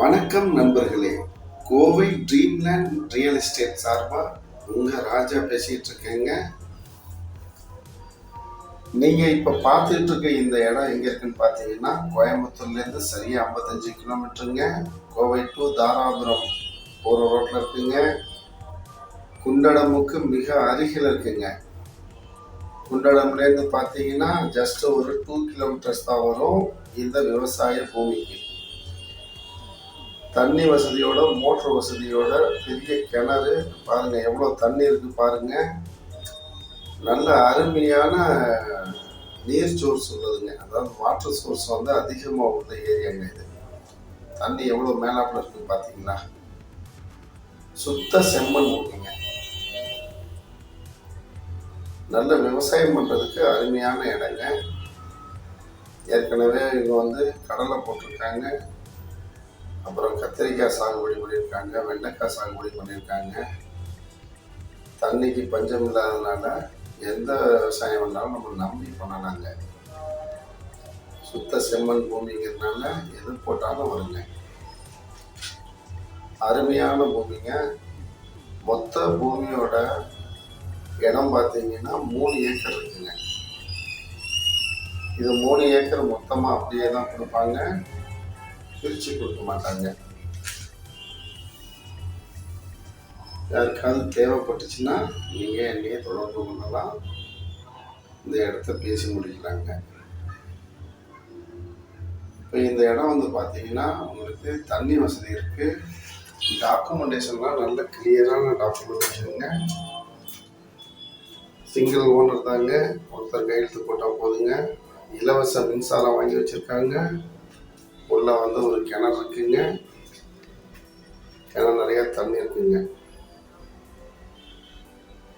வணக்கம் நண்பர்களே. Kovai Dreamland real estate சார்பாக உங்கள் ராஜா பேசிகிட்டு இருக்கேங்க. நீங்கள் இப்போ பார்த்துட்டு இருக்க இந்த இடம் எங்கே இருக்குன்னு பார்த்தீங்கன்னா கோயம்புத்தூர்லேருந்து சரியாக ஐம்பத்தஞ்சு கிலோமீட்டருங்க கோவை டு தாராபுரம் போகிற ரோட்டில் இருக்குங்க. குண்டடமுக்கு மிக அருகில் இருக்குங்க. குண்டடம்லேருந்து பார்த்தீங்கன்னா ஜஸ்ட் ஒரு டூ கிலோமீட்டர்ஸ் தான் வரும். இந்த விவசாய பூமிக்கு. தண்ணி வசதியோட மோட்டர் வசதியோட பெரிய கிணறு. பாருங்க எவ்வளோ தண்ணி இருக்கு பாருங்க. நல்ல அருமையான நீர் சோர்ஸ் உள்ளதுங்க. அதாவது வாட்டர் சோர்ஸ் வந்து அதிகமாக உள்ள ஏரியாங்க இது. தண்ணி எவ்வளோ மேலாப்பில் இருக்கு பார்த்தீங்களா சுத்த செம்மண் ஊட்டிங்க நல்ல விவசாயம் பண்ணுறதுக்கு அருமையான இடங்க. ஏற்கனவே இவங்க வந்து கடலை போட்டிருக்காங்க. அப்புறம் கத்திரிக்காய் சாகுபடி பண்ணியிருக்காங்க வெண்டைக்காய் சாகுபடி பண்ணியிருக்காங்க. தண்ணிக்கு பஞ்சம் இல்லாததுனால எந்த விவசாயம் பண்ணாலும் நம்ம நம்பி பண்ணலாங்க. சுத்த செம்மண் பூமிங்கிறதுனால எது போட்டாலும் வருங்க. அருமையான பூமிங்க. மொத்த பூமியோட இடம் பார்த்தீங்கன்னா மூணு ஏக்கர் இருக்குங்க. இது மூணு ஏக்கர் மொத்தமாக அப்படியே தான் கொடுப்பாங்க. பிரித்து கொடுக்க மாட்டாங்க யாருக்காவது தேவைப்பட்டுச்சுன்னா நீங்கள் என்னையே தொடர்பு பண்ணலாம் இந்த இடத்த பேசி முடிக்கலாங்க இப்போ இந்த இடம் வந்து பார்த்தீங்கன்னா உங்களுக்கு தண்ணி வசதி இருக்குது டாக்குமெண்டேஷன்லாம் நல்ல கிளியரான டாக்குமெண்டேஷனுங்க சிங்கிள் ஓனர் தாங்க ஒருத்தர் கையெழுத்து போட்டால் போதுங்க இலவச மின்சாரம் வாங்கி வச்சுருக்காங்க உள்ள வந்து ஒரு கிணறு இருக்குங்க. கிணறு நிறைய தண்ணி இருக்குங்க.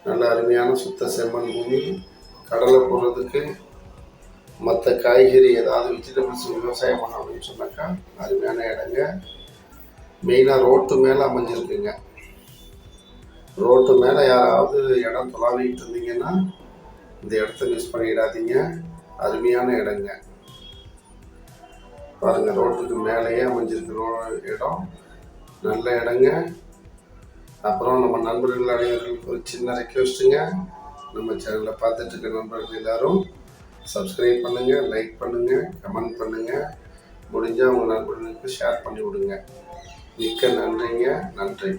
நல்ல அருமையான சுத்த செம்மண் பூமி. கடலை போடுறதுக்கு மற்ற காய்கறி ஏதாவது வெஜிடபிள்ஸ் விவசாயம் பண்ண அப்படின்னு சொன்னாக்கா அருமையான இடங்க. மெயினாக ரோட்டு மேலே அமைஞ்சிருக்குங்க. ரோட்டு மேலே யாராவது இடம் தொலாவிட்டு இருந்தீங்கன்னா இந்த இடத்த மிஸ் பண்ணிடாதீங்க. அருமையான இடங்க. பாருங்க ரோட்டுக்கு மேலேயே அமைஞ்சிருக்கிற இடம். நல்ல இடங்க. அப்புறம் நம்ம நண்பர்கள் அனைவர்களுக்கு ஒரு சின்ன ரெக்வெஸ்ட்டுங்க நம்ம சேனலை பார்த்துட்டு இருக்க நண்பர்கள் எல்லாரும் சப்ஸ்கிரைப் பண்ணுங்கள் லைக் பண்ணுங்கள் கமெண்ட் பண்ணுங்கள் முடிஞ்சால் உங்கள் நண்பர்களுக்கு ஷேர் பண்ணி விடுங்க. மிக்க நன்றிங்க. நன்றி.